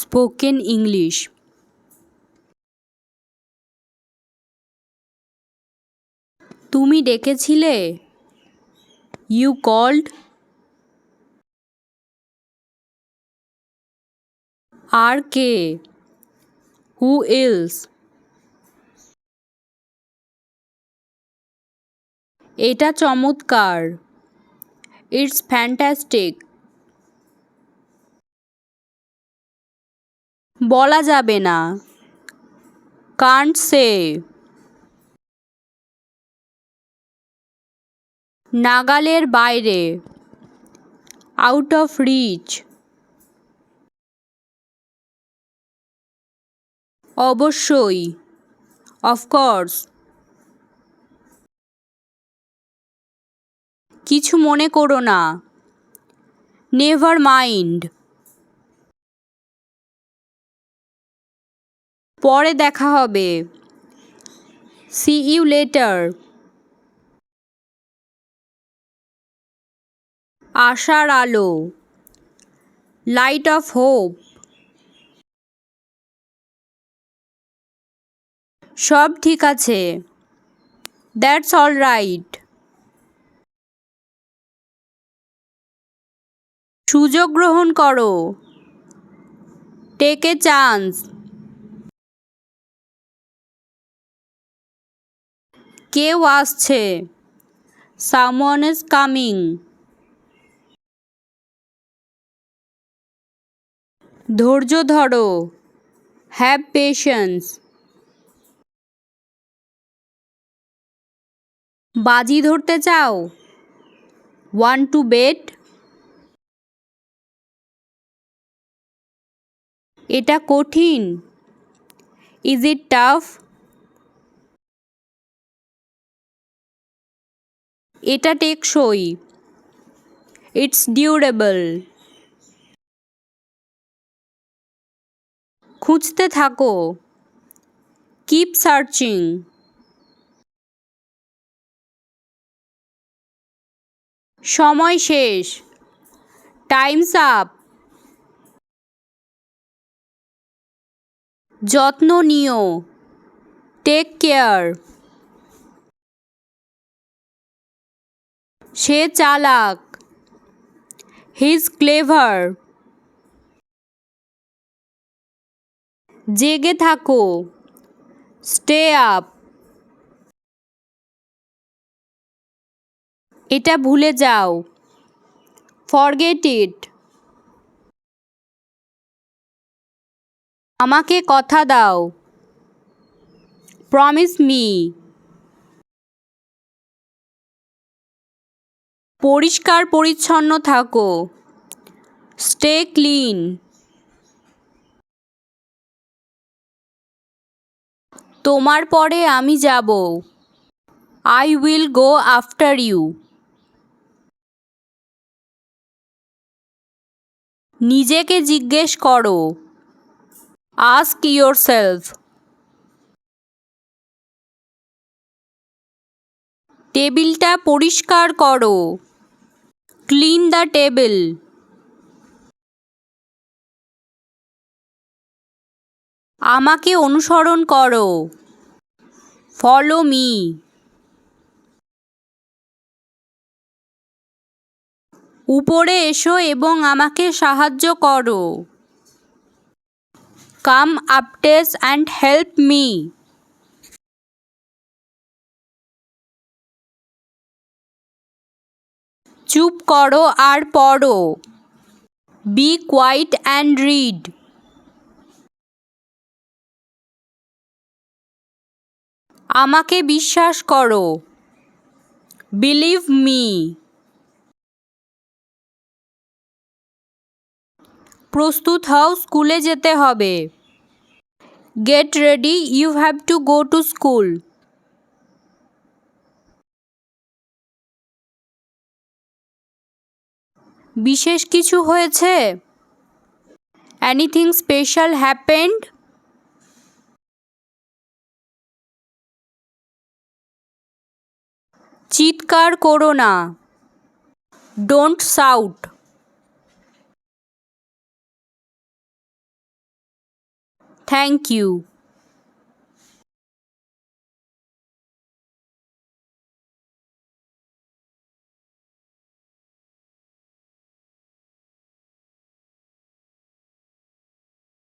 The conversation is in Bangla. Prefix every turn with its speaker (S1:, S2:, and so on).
S1: Spoken English. তুমি ডেকেছিলে? ইউ কল্ড আর কে? হু ইলস এটা চমৎকার। ইটস ফ্যান্টাস্টিক বলা যাবে না। কান্ট সে নাগালের বাইরে আউট অফ রিচ অবশ্যই অফকোর্স কিছু মনে করো না। নেভার মাইন্ড পরে দেখা হবে। সি ইউ লেটার আশার আলো। লাইট অফ হোপ সব ঠিক আছে। দ্যাটস অল রাইট সুযোগ গ্রহণ করো। টেক এ চান্স কেউ আসছে। Someone is coming. ধৈর্য ধরো। Have patience. বাজি ধরতে চাও? Want to bet. এটা কঠিন। Is it tough? এটা টেকসই। ইটস ডিউরেবল খুঁজতে থাকো। কিপ সার্চিং সময় শেষ। টাইমস আপ যত্ন নিও। টেক কেয়ার সে চালাক। হিজ ক্লেভার জেগে থাকো। স্টে আপ এটা ভুলে যাও। ফরগেট ইট আমাকে কথা দাও। প্রমিস মি পরিষ্কার পরিচ্ছন্ন থাকো। স্টে ক্লিন তোমার পরে আমি যাব। I will go after you নিজেকে জিজ্ঞেস করো। আস্ক ইয়োর সেলফ টেবিলটা পরিষ্কার করো। ক্লিন দ্য টেবিল আমাকে অনুসরণ করো। ফলো মি উপরে এসো এবং আমাকে সাহায্য করো। Come upstairs and help me চুপ করো আর পড়ো। বি কোয়াইট অ্যান্ড রিড আমাকে বিশ্বাস করো। বিলিভ মি প্রস্তুত হও, স্কুলে যেতে হবে। Get ready you have to go to school বিশেষ কিছু হয়েছে? এনিথিং স্পেশাল হ্যাপেন্ড চিৎকার করো না। Don't সাউট thank you